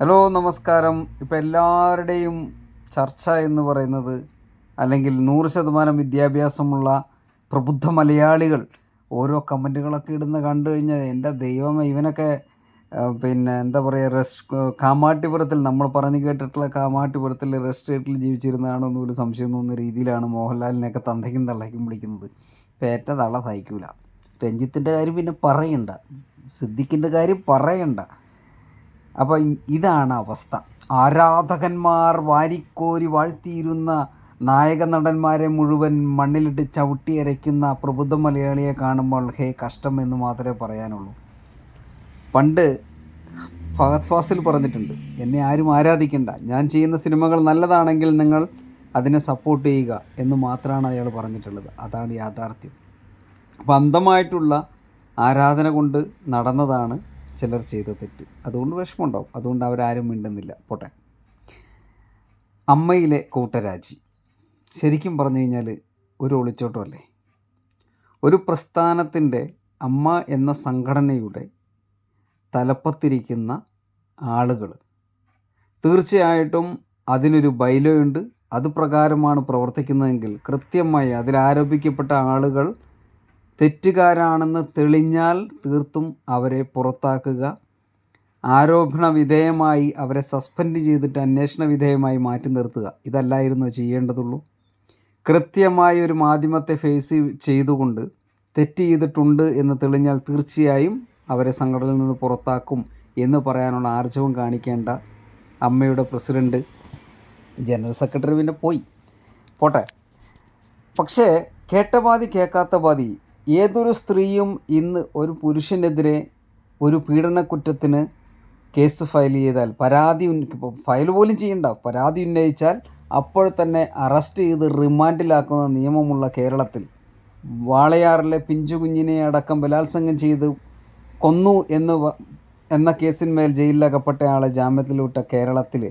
Hello നമസ്കാരം. ഇപ്പം എല്ലാവരുടെയും ചർച്ച എന്ന് പറയുന്നത് അല്ലെങ്കിൽ നൂറ് ശതമാനം വിദ്യാഭ്യാസമുള്ള പ്രബുദ്ധ മലയാളികൾ ഓരോ കമന്റുകളൊക്കെ ഇടുന്ന കണ്ടു കഴിഞ്ഞാൽ എന്റെ ദൈവം ഇവനൊക്കെ പിന്നെ എന്താ പറയുക റെസ്റ്റ് കാമാട്ടിപുരത്തിൽ നമ്മൾ പറഞ്ഞു കേട്ടിട്ടുള്ള കാമാട്ടിപുരത്തിൽ റെസ്റ്റേറ്റിൽ ജീവിച്ചിരുന്നതാണോ എന്നൊരു സംശയം തോന്നുന്ന രീതിയിലാണ് മോഹൻലാലിനെയൊക്കെ തന്തയ്ക്കും തള്ളയ്ക്കും വിളിക്കുന്നത്. പേറ്റ തള്ള സഹിക്കൂല. രഞ്ജിത്തിന്റെ കാര്യം പിന്നെ പറയണ്ട. സിദ്ദിഖിന്റെ കാര്യം പറയണ്ട. അപ്പോൾ ഇതാണ് അവസ്ഥ. ആരാധകന്മാർ വാരിക്കോരി വാഴ്ത്തിയിരുന്ന നായക നടന്മാരെ മുഴുവൻ മണ്ണിലിട്ട് ചവിട്ടി അരയ്ക്കുന്ന പ്രബുദ്ധ മലയാളിയെ കാണുമ്പോൾ ഹേ കഷ്ടം എന്ന് മാത്രമേ പറയാനുള്ളൂ. പണ്ട് ഫഹദ് ഫാസിൽ പറഞ്ഞിട്ടുണ്ട് എന്നെ ആരും ആരാധിക്കണ്ട. ഞാൻ ചെയ്യുന്ന സിനിമകൾ നല്ലതാണെങ്കിൽ നിങ്ങൾ അതിനെ സപ്പോർട്ട് ചെയ്യുക എന്ന് മാത്രമാണ് അയാൾ പറഞ്ഞിട്ടുള്ളത്. അതാണ് യാഥാർത്ഥ്യം. അപ്പം അന്ധമായിട്ടുള്ള ആരാധന കൊണ്ട് നടന്നതാണ് ചിലർ ചെയ്ത തെറ്റ്. അതുകൊണ്ട് വിഷമമുണ്ടാവും. അതുകൊണ്ട് അവരാരും മിണ്ടുന്നില്ല. പോട്ടെ. അമ്മയിലെ കൂട്ടരാജി. ശരിക്കും പറഞ്ഞു കഴിഞ്ഞാൽ ഒരു ഒളിച്ചോട്ടമല്ലേ? ഒരു പ്രസ്ഥാനത്തിന്റെ അമ്മ എന്ന സംഘടനയുടെ തലപ്പത്തിരിക്കുന്ന ആളുകൾ. തീർച്ചയായിട്ടും അതിനൊരു ബൈലോയുണ്ട്. അത് പ്രകാരമാണ് പ്രവർത്തിക്കുന്നതെങ്കിൽ കൃത്യമായി അതിൽ ആരോപിക്കപ്പെട്ട ആളുകൾ തെറ്റുകാരാണെന്ന് തെളിഞ്ഞാൽ തീർത്തും അവരെ പുറത്താക്കുക. ആരോപണ വിധേയമായി അവരെ സസ്പെൻഡ് ചെയ്തിട്ട് അന്വേഷണ വിധേയമായി മാറ്റി നിർത്തുക. ഇതല്ലായിരുന്നു ചെയ്യേണ്ടതുള്ളൂ. കൃത്യമായി ഒരു മാധ്യമത്തെ ഫേസ് ചെയ്തുകൊണ്ട് തെറ്റ് ചെയ്തിട്ടുണ്ട് എന്ന് തെളിഞ്ഞാൽ തീർച്ചയായും അവരെ സംഘടനയിൽ നിന്ന് പുറത്താക്കും എന്ന് പറയാനുള്ള ആർജവം കാണിക്കേണ്ട അമ്മയുടെ പ്രസിഡന്റ് ജനറൽ സെക്രട്ടറി പിന്നെ പോയി. പോട്ടെ. പക്ഷേ കേട്ട ബാധി കേൾക്കാത്ത പാതി ഏതൊരു സ്ത്രീയും ഇന്ന് ഒരു പുരുഷനെതിരെ ഒരു പീഡനക്കുറ്റത്തിന് കേസ് ഫയൽ ചെയ്താൽ പരാതി ഫയൽ പോലും ചെയ്യണ്ട പരാതി ഉന്നയിച്ചാൽ അപ്പോൾ തന്നെ അറസ്റ്റ് ചെയ്ത് റിമാൻഡിലാക്കുന്ന നിയമമുള്ള കേരളത്തിൽ വാളയാറിലെ പിഞ്ചു കുഞ്ഞിനെ അടക്കം ബലാത്സംഗം ചെയ്ത് കൊന്നു എന്ന് എന്ന കേസിന്മേൽ ജയിലിലകപ്പെട്ടയാളെ ജാമ്യത്തിലിട്ട കേരളത്തിൽ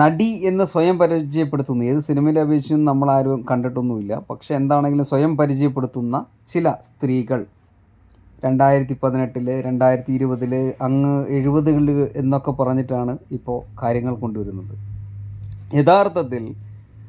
നടി എന്ന് സ്വയം പരിചയപ്പെടുത്തുന്ന ഏത് സിനിമയിൽ അപേക്ഷിച്ചും നമ്മൾ ആരും കണ്ടിട്ടൊന്നുമില്ല. പക്ഷെ എന്താണെങ്കിലും സ്വയം പരിചയപ്പെടുത്തുന്ന ചില സ്ത്രീകൾ. രണ്ടായിരത്തി പതിനെട്ടിൽ രണ്ടായിരത്തി ഇരുപതിൽ അങ്ങ് എഴുപതുകളിൽ എന്നൊക്കെ പറഞ്ഞിട്ടാണ് ഇപ്പോൾ കാര്യങ്ങൾ കൊണ്ടുവരുന്നത്. യഥാർത്ഥത്തിൽ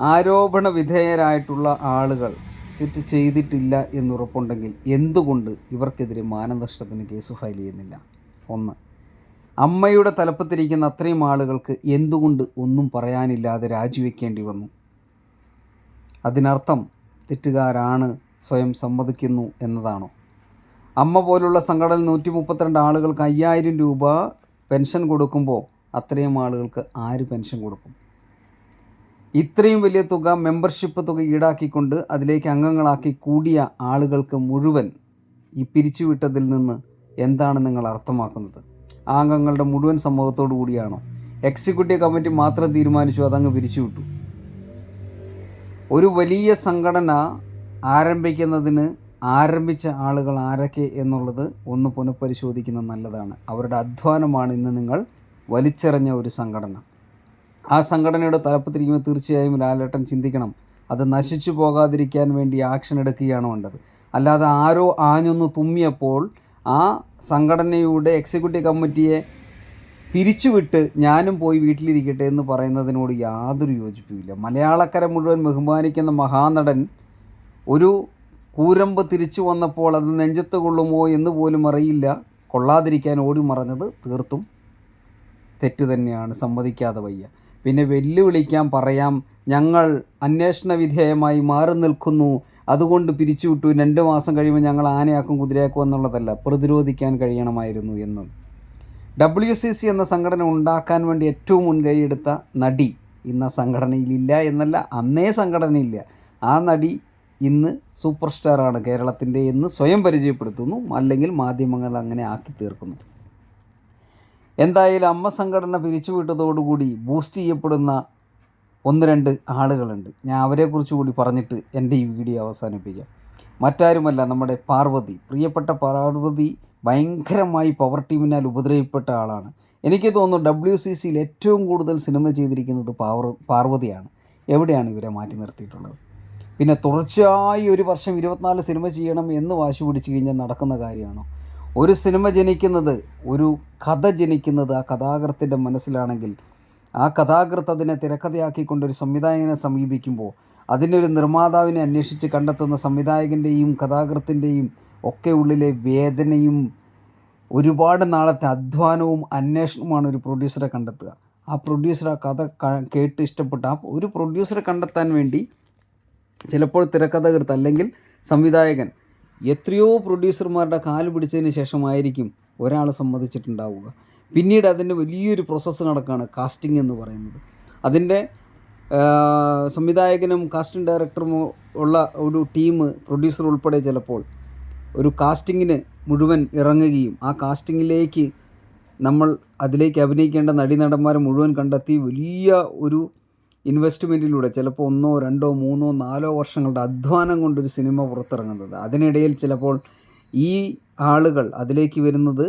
ആരോപണ വിധേയരായിട്ടുള്ള ആളുകൾ തെറ്റ് ചെയ്തിട്ടില്ല എന്നുറപ്പുണ്ടെങ്കിൽ എന്തുകൊണ്ട് ഇവർക്കെതിരെ മാനനഷ്ടത്തിന് കേസ് ഫയൽ ചെയ്യുന്നില്ല? ഒന്ന്. അമ്മയുടെ തലപ്പത്തിരിക്കുന്ന അത്രയും ആളുകൾക്ക് എന്തുകൊണ്ട് ഒന്നും പറയാനില്ലാതെ രാജിവെക്കേണ്ടി വന്നു? അതിനർത്ഥം തെറ്റുകാരാണ് സ്വയം സമ്മതിക്കുന്നു എന്നതാണോ? അമ്മ പോലുള്ള സംഘടന നൂറ്റി മുപ്പത്തിരണ്ട് ആളുകൾക്ക് അയ്യായിരം രൂപ പെൻഷൻ കൊടുക്കുമ്പോൾ അത്രയും ആളുകൾക്ക് ആര് പെൻഷൻ കൊടുക്കും? ഇത്രയും വലിയ തുക മെമ്പർഷിപ്പ് തുക ഈടാക്കിക്കൊണ്ട് അതിലേക്ക് അംഗങ്ങളാക്കി കൂടിയ ആളുകൾക്ക് മുഴുവൻ ഈ പിരിച്ചുവിട്ടതിൽ നിന്ന് എന്താണ് നിങ്ങൾ അർത്ഥമാക്കുന്നത്? അംഗങ്ങളുടെ മുഴുവൻ സമ്മതത്തോടു കൂടിയാണോ? എക്സിക്യൂട്ടീവ് കമ്മിറ്റി മാത്രം തീരുമാനിച്ചു അതങ്ങ് പിരിച്ചുവിട്ടു. ഒരു വലിയ സംഘടന ആരംഭിക്കുന്നതിന് ആരംഭിച്ച ആളുകൾ ആരൊക്കെ എന്നുള്ളത് ഒന്ന് പുനഃപരിശോധിക്കുന്നത് നല്ലതാണ്. അവരുടെ അധ്വാനമാണ് ഇന്ന് നിങ്ങൾ വലിച്ചെറിഞ്ഞ ഒരു സംഘടന. ആ സംഘടനയുടെ തലപ്പത്തിരിക്കുമ്പോൾ തീർച്ചയായും ലാലേട്ടൻ ചിന്തിക്കണം അത് നശിച്ചു പോകാതിരിക്കാൻ വേണ്ടി ആക്ഷൻ എടുക്കുകയാണ് വേണ്ടത്. അല്ലാതെ ആരോ ആഞ്ഞൊന്ന് തുമ്മിയപ്പോൾ ആ സംഘടനയുടെ എക്സിക്യൂട്ടീവ് കമ്മിറ്റിയെ പിരിച്ചുവിട്ട് ഞാനും പോയി വീട്ടിലിരിക്കട്ടെ എന്ന് പറയുന്നതിനോട് യാതൊരു യോജിപ്പുമില്ല. മലയാളക്കര മുഴുവൻ ബഹുമാനിക്കുന്ന മഹാനടൻ ഒരു കൂരമ്പ് തിരിച്ചു വന്നപ്പോൾ അത് നെഞ്ചത്ത് കൊള്ളുമോ എന്ന് പോലും അറിയില്ല. കൊള്ളാതിരിക്കാൻ ഓടി മറഞ്ഞത് തീർത്തും തെറ്റ് തന്നെയാണ്. സമ്മതിക്കാതെ വയ്യ. പിന്നെ വെല്ലുവിളിക്കാൻ പറയാം. ഞങ്ങൾ അന്വേഷണ വിധേയമായി മാറി നിൽക്കുന്നു. അതുകൊണ്ട് പിരിച്ചുവിട്ടു രണ്ട് മാസം കഴിയുമ്പോൾ ഞങ്ങൾ ആനയാക്കും കുതിരയാക്കും എന്നുള്ളതല്ല പ്രതിരോധിക്കാൻ കഴിയണമായിരുന്നു എന്ന്. ഡബ്ല്യു സി സി എന്ന സംഘടന ഉണ്ടാക്കാൻ വേണ്ടി ഏറ്റവും മുൻകൈയെടുത്ത നടി ഇന്ന് സംഘടനയിലില്ല എന്നല്ല അന്നേ സംഘടനയില്ല ആ നടി ഇന്ന് സൂപ്പർ സ്റ്റാറാണ് കേരളത്തിന്റെ എന്ന് സ്വയം പരിചയപ്പെടുത്തുന്നു അല്ലെങ്കിൽ മാധ്യമങ്ങൾ അങ്ങനെ ആക്കി തീർക്കുന്നു. എന്തായാലും അമ്മ സംഘടന പിരിച്ചുവിട്ടതോടുകൂടി ബൂസ്റ്റ് ചെയ്യപ്പെടുന്ന ഒന്ന് രണ്ട് ആളുകളുണ്ട്. ഞാൻ അവരെക്കുറിച്ച് കൂടി പറഞ്ഞിട്ട് എന്റെ ഈ വീഡിയോ അവസാനിപ്പിക്കാം. മറ്റാരുമല്ല നമ്മുടെ പാർവതി. പ്രിയപ്പെട്ട പാർവതി ഭയങ്കരമായി പവർ ടീമിനാൽ ഉപദ്രവിക്കപ്പെട്ട ആളാണ്. എനിക്ക് തോന്നുന്നു ഡബ്ല്യു സി സിയിൽ ഏറ്റവും കൂടുതൽ സിനിമ ചെയ്തിരിക്കുന്നത് പാവർ പാർവതിയാണ്. എവിടെയാണ് ഇവരെ മാറ്റി നിർത്തിയിട്ടുള്ളത്? പിന്നെ തുടർച്ചയായി ഒരു വർഷം ഇരുപത്തിനാല് സിനിമ ചെയ്യണം എന്ന് വാശി പിടിച്ചു കഴിഞ്ഞാൽ നടക്കുന്ന കാര്യമാണോ? ഒരു സിനിമ ജനിക്കുന്നത് ഒരു കഥ ജനിക്കുന്നത് ആ കഥാകൃത്തിന്റെ മനസ്സിലാണെങ്കിൽ ആ കഥാകൃത്ത് അതിനെ തിരക്കഥയാക്കിക്കൊണ്ടൊരു സംവിധായകനെ സമീപിക്കുമ്പോൾ അതിനൊരു നിർമ്മാതാവിനെ അന്വേഷിച്ച് കണ്ടെത്തുന്ന സംവിധായകന്റെയും കഥാകൃത്തിന്റെയും ഒക്കെ ഉള്ളിലെ വേദനയും ഒരുപാട് നാളത്തെ അധ്വാനവും അന്വേഷണവുമാണ് ഒരു പ്രൊഡ്യൂസറെ കണ്ടെത്തുക. ആ പ്രൊഡ്യൂസർ ആ കഥ കേട്ട് ഇഷ്ടപ്പെട്ട ആ ഒരു പ്രൊഡ്യൂസറെ കണ്ടെത്താൻ വേണ്ടി ചിലപ്പോൾ തിരക്കഥകൃത്ത് അല്ലെങ്കിൽ സംവിധായകൻ എത്രയോ പ്രൊഡ്യൂസർമാരുടെ കാൽ പിടിച്ചതിന് ശേഷമായിരിക്കും ഒരാൾ സമ്മതിച്ചിട്ടുണ്ടാവുക. പിന്നീട് അതിന്റെ വലിയൊരു പ്രോസസ്സ് നടക്കുകയാണ് കാസ്റ്റിംഗ് എന്ന് പറയുന്നത്. അതിന്റെ സംവിധായകനും കാസ്റ്റിംഗ് ഡയറക്ടറും ഉള്ള ഒരു ടീം പ്രൊഡ്യൂസർ ഉൾപ്പെടെ ചിലപ്പോൾ ഒരു കാസ്റ്റിങ്ങിന് മുഴുവൻ ഇറങ്ങുകയും ആ കാസ്റ്റിങ്ങിലേക്ക് നമ്മൾ അതിലേക്ക് അഭിനയിക്കേണ്ട നടീനടന്മാരെ മുഴുവൻ കണ്ടെത്തി വലിയ ഒരു ഇൻവെസ്റ്റ്മെന്റിലൂടെ ചിലപ്പോൾ ഒന്നോ രണ്ടോ മൂന്നോ നാലോ വർഷങ്ങളുടെ അധ്വാനം കൊണ്ടൊരു സിനിമ പുറത്തിറങ്ങുന്നത്. അതിനിടയിൽ ചിലപ്പോൾ ഈ ആളുകൾ അതിലേക്ക് വരുന്നത്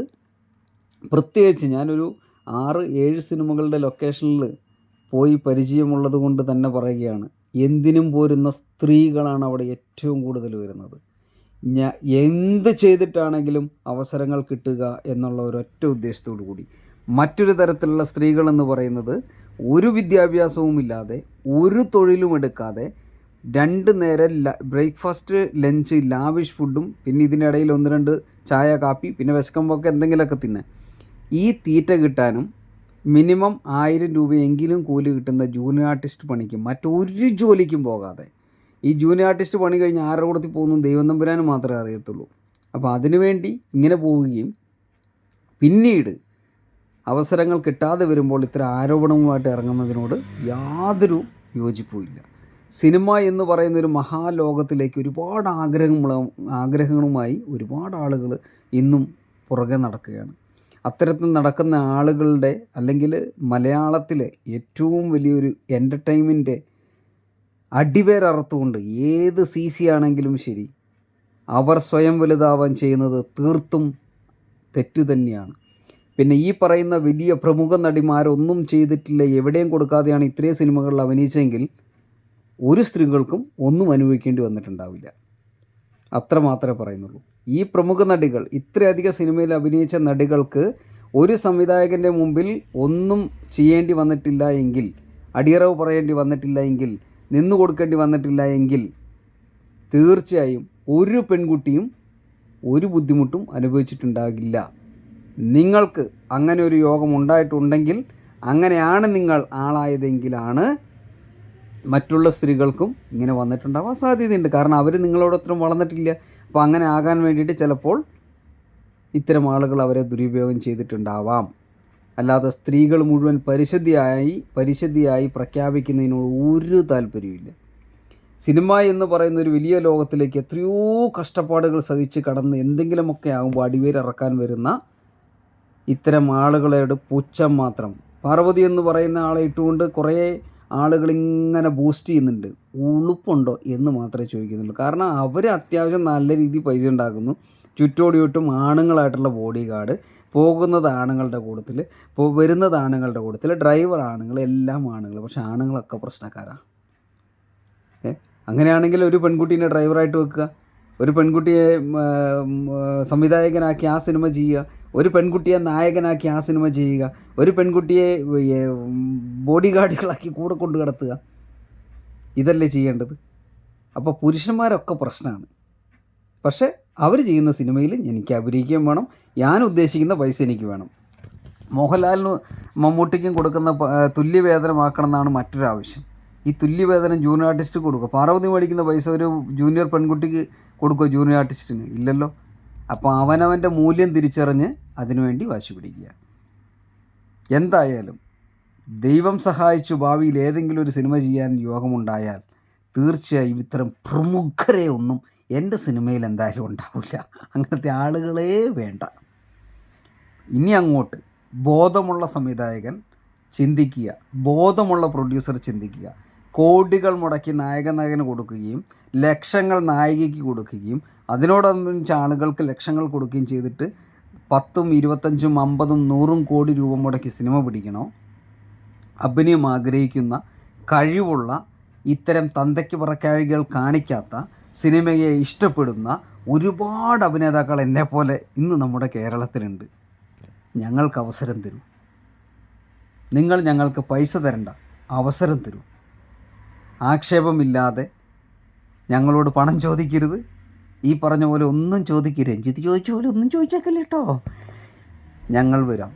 പ്രത്യേകിച്ച് ഞാനൊരു ആറ് ഏഴ് സിനിമകളുടെ ലൊക്കേഷനിൽ പോയി പരിചയമുള്ളത് കൊണ്ട് തന്നെ പറയുകയാണ്. എന്തിനും പോരുന്ന സ്ത്രീകളാണ് അവിടെ ഏറ്റവും കൂടുതൽ വരുന്നത്. ഞാൻ എന്ത് ചെയ്തിട്ടാണെങ്കിലും അവസരങ്ങൾ കിട്ടുക എന്നുള്ള ഒരൊറ്റ ഉദ്ദേശത്തോടു കൂടി. മറ്റൊരു തരത്തിലുള്ള സ്ത്രീകളെന്ന് പറയുന്നത് ഒരു വിദ്യാഭ്യാസവും ഇല്ലാതെ ഒരു തൊഴിലും എടുക്കാതെ രണ്ട് നേരം ബ്രേക്ക്ഫാസ്റ്റ് ലഞ്ച് ലാവിഷ് ഫുഡും പിന്നെ ഇതിനിടയിൽ ഒന്ന് രണ്ട് ചായ കാപ്പി പിന്നെ വിശക്കുമ്പോഴൊക്കെ എന്തെങ്കിലുമൊക്കെ തിന്നെ. ഈ തീറ്റ കിട്ടാനും മിനിമം ആയിരം രൂപയെങ്കിലും കൂലി കിട്ടുന്ന ജൂനിയർ ആർട്ടിസ്റ്റ് പണിക്കും മറ്റൊരു ജോലിക്കും പോകാതെ. ഈ ജൂനിയർ ആർട്ടിസ്റ്റ് പണി കഴിഞ്ഞ് ആരുടെ കൂടത്തിൽ പോകുന്നു ദൈവം തമ്പുരാന് മാത്രമേ അറിയത്തുള്ളൂ. അപ്പോൾ അതിനുവേണ്ടി ഇങ്ങനെ പോവുകയും പിന്നീട് അവസരങ്ങൾ കിട്ടാതെ വരുമ്പോൾ ഇത്ര ആരോപണവുമായിട്ട് ഇറങ്ങുന്നതിനോട് യാതൊരു യോജിപ്പുമില്ല. സിനിമ എന്ന് പറയുന്ന ഒരു മഹാലോകത്തിലേക്ക് ഒരുപാട് ആഗ്രഹങ്ങളും ആഗ്രഹങ്ങളുമായി ഒരുപാട് ആളുകൾ ഇന്നും പുറകെ നടക്കുകയാണ്. അത്തരത്തിൽ നടക്കുന്ന ആളുകളുടെ അല്ലെങ്കിൽ മലയാളത്തിലെ ഏറ്റവും വലിയൊരു എന്റർടൈൻമെന്റ് അടിവേരറത്തുകൊണ്ട് ഏത് സി സി ആണെങ്കിലും ശരി അവർ സ്വയം വലുതാവാൻ ചെയ്യുന്നത് തീർത്തും തെറ്റ് തന്നെയാണ്. പിന്നെ ഈ പറയുന്ന വലിയ പ്രമുഖ നടിമാരൊന്നും ചെയ്തിട്ടില്ല എവിടെയും കൊടുക്കാതെയാണ് ഇത്രയും സിനിമകളിൽ അഭിനയിച്ചെങ്കിൽ ഒരു സ്ത്രീകൾക്കും ഒന്നും അനുഭവിക്കേണ്ടി വന്നിട്ടുണ്ടാവില്ല. അത്ര മാത്രമേ പറയുന്നുള്ളൂ. ഈ പ്രമുഖ നടികൾ ഇത്രയധികം സിനിമയിൽ അഭിനയിച്ച നടികൾക്ക് ഒരു സംവിധായകന്റെ മുമ്പിൽ ഒന്നും ചെയ്യേണ്ടി വന്നിട്ടില്ല എങ്കിൽ അടിയറവ് പറയേണ്ടി വന്നിട്ടില്ല എങ്കിൽ നിന്നു കൊടുക്കേണ്ടി വന്നിട്ടില്ല എങ്കിൽ തീർച്ചയായും ഒരു പെൺകുട്ടിയും ഒരു ബുദ്ധിമുട്ടും അനുഭവിച്ചിട്ടുണ്ടാകില്ല. നിങ്ങൾക്ക് അങ്ങനെ ഒരു യോഗം ഉണ്ടായിട്ടുണ്ടെങ്കിൽ അങ്ങനെയാണ് നിങ്ങൾ ആളായതെങ്കിലാണ് മറ്റുള്ള സ്ത്രീകൾക്കും ഇങ്ങനെ വന്നിട്ടുണ്ടാവാൻ സാധ്യതയുണ്ട്. കാരണം അവർ നിങ്ങളോടൊത്തരം വളർന്നിട്ടില്ല. അപ്പോൾ അങ്ങനെ ആകാൻ വേണ്ടിയിട്ട് ചിലപ്പോൾ ഇത്തരം ആളുകൾ അവരെ ദുരുപയോഗം ചെയ്തിട്ടുണ്ടാവാം. അല്ലാതെ സ്ത്രീകൾ മുഴുവൻ പരിശുദ്ധിയായി പരിശുദ്ധിയായി പ്രഖ്യാപിക്കുന്നതിനോട് ഒരു താല്പര്യമില്ല സിനിമ എന്ന് പറയുന്ന ഒരു വലിയ ലോകത്തിലേക്ക് എത്രയോ കഷ്ടപ്പാടുകൾ സഹിച്ച് കടന്ന് എന്തെങ്കിലുമൊക്കെ ആകുമ്പോൾ അടിവേരിറക്കാൻ വരുന്ന ഇത്തരം ആളുകളോട് പുച്ഛം മാത്രം. പാർവതി എന്ന് പറയുന്ന ആളെ ഇട്ടുകൊണ്ട് കുറേ ആളുകൾ ഇങ്ങനെ ബൂസ്റ്റ് ചെയ്യുന്നുണ്ട്. ഉളുപ്പുണ്ടോ എന്ന് മാത്രമേ ചോദിക്കുന്നുള്ളൂ. കാരണം അവർ അത്യാവശ്യം നല്ല രീതിയിൽ പൈസ ഉണ്ടാക്കുന്നു. ചുറ്റോടി ചുറ്റും ആണുങ്ങളായിട്ടുള്ള ബോഡി ഗാർഡ് പോകുന്നത് ആണുങ്ങളുടെ കൂട്ടത്തിൽ ഇപ്പോൾ വരുന്നത് ആണുങ്ങളുടെ കൂട്ടത്തിൽ ഡ്രൈവർ ആണുങ്ങൾ എല്ലാം ആണുങ്ങൾ പക്ഷെ ആണുങ്ങളൊക്കെ പ്രശ്നക്കാരാണ് ഏ? അങ്ങനെയാണെങ്കിൽ ഒരു പെൺകുട്ടീനെ ഡ്രൈവറായിട്ട് വെക്കുക. ഒരു പെൺകുട്ടിയെ സംവിധായകനാക്കി ആ സിനിമ ചെയ്യുക ഒരു പെൺകുട്ടിയെ നായകനാക്കി ആ സിനിമ ചെയ്യുക ഒരു പെൺകുട്ടിയെ ബോഡി ഗാർഡുകളാക്കി കൂടെ കൊണ്ടു കിടത്തുക ഇതല്ലേ ചെയ്യേണ്ടത്? അപ്പോൾ പുരുഷന്മാരൊക്കെ പ്രശ്നമാണ്. പക്ഷേ അവർ ചെയ്യുന്ന സിനിമയിൽ എനിക്ക് അഭിനയിക്കുകയും വേണം ഞാൻ ഉദ്ദേശിക്കുന്ന പൈസ എനിക്ക് വേണം. മോഹൻലാലിന് മമ്മൂട്ടിക്കും കൊടുക്കുന്ന തുല്യവേതനമാക്കണം എന്നാണ് മറ്റൊരാവശ്യം. ഈ തുല്യവേതനം ജൂനിയർ ആർട്ടിസ്റ്റ് കൊടുക്കുക. പാർവതി മേടിക്കുന്ന പൈസ ഒരു ജൂനിയർ പെൺകുട്ടിക്ക് കൊടുക്കുക ജൂനിയർ ആർട്ടിസ്റ്റിന് ഇല്ലല്ലോ. അപ്പോൾ അവനവന്റെ മൂല്യം തിരിച്ചറിഞ്ഞ് അതിനുവേണ്ടി വാശി പിടിക്കുക. എന്തായാലും ദൈവം സഹായിച്ചു ഭാവിയിൽ ഏതെങ്കിലും ഒരു സിനിമ ചെയ്യാൻ യോഗമുണ്ടായാൽ തീർച്ചയായും ഇത്തരം പ്രമുഖരെ ഒന്നും എന്റെ സിനിമയിൽ എന്തായാലും ഉണ്ടാവില്ല. അങ്ങനത്തെ ആളുകളേ വേണ്ട. ഇനി അങ്ങോട്ട് ബോധമുള്ള സംവിധായകൻ ചിന്തിക്കുക ബോധമുള്ള പ്രൊഡ്യൂസർ ചിന്തിക്കുക. കോടികൾ മുടക്കി നായക നായകന് കൊടുക്കുകയും ലക്ഷങ്ങൾ നായികയ്ക്ക് കൊടുക്കുകയും അതിനോടനുബന്ധിച്ച് ആളുകൾക്ക് ലക്ഷങ്ങൾ കൊടുക്കുകയും ചെയ്തിട്ട് പത്തും ഇരുപത്തഞ്ചും അമ്പതും നൂറും കോടി രൂപ മുടക്കി സിനിമ പിടിക്കണോ? അഭിനയം ആഗ്രഹിക്കുന്ന കഴിവുള്ള ഇത്തരം തന്തയ്ക്ക് പറക്കാഴികൾ കാണിക്കാത്ത സിനിമയെ ഇഷ്ടപ്പെടുന്ന ഒരുപാട് അഭിനേതാക്കൾ എന്നെപ്പോലെ ഇന്ന് നമ്മുടെ കേരളത്തിലുണ്ട്. ഞങ്ങൾക്ക് അവസരം തരൂ. നിങ്ങൾ ഞങ്ങൾക്ക് പൈസ തരണ്ട. അവസരം തരൂ. ആക്ഷേപമില്ലാതെ ഞങ്ങളോട് പണം ചോദിക്കരുത്. ഈ പറഞ്ഞ പോലെ ഒന്നും ചോദിക്കരുത്. രഞ്ജിത്ത് ചോദിച്ച പോലെ ഒന്നും ചോദിച്ചേക്കല്ലേ കേട്ടോ ഞങ്ങൾ വരാം.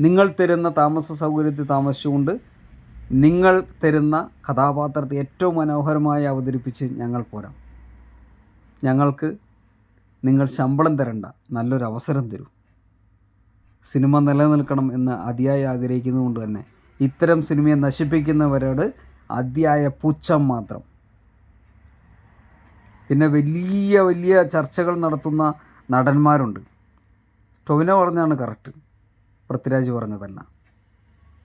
നിങ്ങൾ തരുന്ന താമസ സൗകര്യത്തിൽ താമസിച്ചുകൊണ്ട് നിങ്ങൾ തരുന്ന കഥാപാത്രത്തെ ഏറ്റവും മനോഹരമായി അവതരിപ്പിച്ച് ഞങ്ങൾ പോരാം. ഞങ്ങൾക്ക് നിങ്ങൾ ശമ്പളം തരണ്ട. നല്ലൊരു അവസരം തരൂ. സിനിമ നിലനിൽക്കണം എന്ന് അതിയായി ആഗ്രഹിക്കുന്നതുകൊണ്ട് തന്നെ ഇത്തരം സിനിമയെ നശിപ്പിക്കുന്നവരോട് അതിയായ പുച്ഛം മാത്രം. പിന്നെ വലിയ വലിയ ചർച്ചകൾ നടത്തുന്ന നടന്മാരുണ്ട്. ടൊവിനോ പറഞ്ഞാണ് കറക്റ്റ്. പൃഥ്വിരാജ് പറഞ്ഞതല്ല.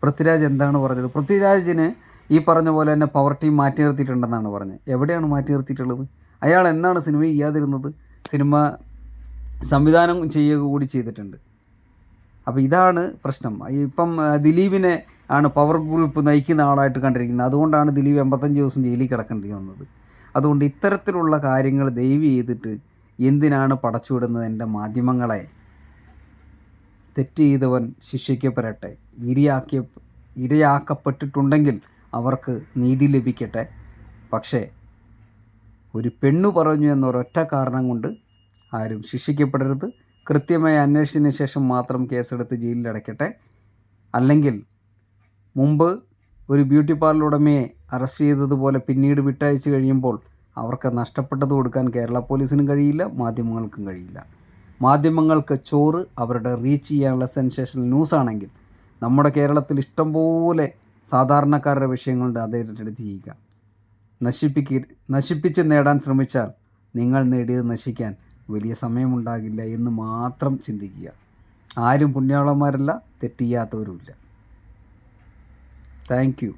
പൃഥ്വിരാജ് എന്താണ് പറഞ്ഞത്? പൃഥ്വിരാജിന് ഈ പറഞ്ഞ പോലെ തന്നെ പവർ ടീം മാറ്റി നിർത്തിയിട്ടുണ്ടെന്നാണ് പറഞ്ഞത്. എവിടെയാണ് മാറ്റി നിർത്തിയിട്ടുള്ളത്? അയാൾ എന്നാണ് സിനിമ ചെയ്യാതിരുന്നത്? സിനിമ സംവിധാനം ചെയ്യുക കൂടി ചെയ്തിട്ടുണ്ട്. അപ്പോൾ ഇതാണ് പ്രശ്നം. ഇപ്പം ദിലീപിനെ ആണ് പവർ ഗ്രൂപ്പ് നയിക്കുന്ന ആളായിട്ട് കണ്ടിരിക്കുന്നത്. അതുകൊണ്ടാണ് ദിലീപ് എൺപത്തഞ്ച് ദിവസം ജയിലിൽ കിടക്കേണ്ടി വന്നത്. അതുകൊണ്ട് ഇത്തരത്തിലുള്ള കാര്യങ്ങൾ ദയവ് ചെയ്തിട്ട് എന്തിനാണ് പടച്ചുവിടുന്നത് എന്റെ മാധ്യമങ്ങളെ? തെറ്റ് ചെയ്തവൻ ശിക്ഷിക്കപ്പെടട്ടെ. ഇരയാക്കിയ ഇരയാക്കപ്പെട്ടിട്ടുണ്ടെങ്കിൽ അവർക്ക് നീതി ലഭിക്കട്ടെ. പക്ഷേ ഒരു പെണ്ണു പറഞ്ഞു എന്നൊരൊറ്റ കാരണം കൊണ്ട് ആരും ശിക്ഷിക്കപ്പെടരുത്. കൃത്യമായി അന്വേഷിച്ചതിന് ശേഷം മാത്രം കേസെടുത്ത് ജയിലിൽ അടയ്ക്കട്ടെ. അല്ലെങ്കിൽ മുമ്പ് ഒരു ബ്യൂട്ടി പാർലർ ഉടമയെ അറസ്റ്റ് ചെയ്തതുപോലെ പിന്നീട് വിട്ടയച്ച് കഴിയുമ്പോൾ അവർക്ക് നഷ്ടപ്പെട്ടത് കൊടുക്കാൻ കേരള പോലീസിനും കഴിയില്ല മാധ്യമങ്ങൾക്കും കഴിയില്ല. മാധ്യമങ്ങൾക്ക് ചോറ് അവരുടെ റീച്ച് ചെയ്യാനുള്ള സെൻസേഷണൽ ന്യൂസ് ആണെങ്കിൽ നമ്മുടെ കേരളത്തിൽ ഇഷ്ടംപോലെ സാധാരണക്കാരുടെ വിഷയങ്ങളുടെ അത് ഏറ്റെടുത്ത് ചെയ്യുക. നശിപ്പിക്ക നശിപ്പിച്ച് നേടാൻ ശ്രമിച്ചാൽ നിങ്ങൾ നേടിയത് നശിക്കാൻ വലിയ സമയമുണ്ടാകില്ല എന്ന് മാത്രം ചിന്തിക്കുക. ആരും പുണ്യാളന്മാരല്ല തെറ്റ് Thank you.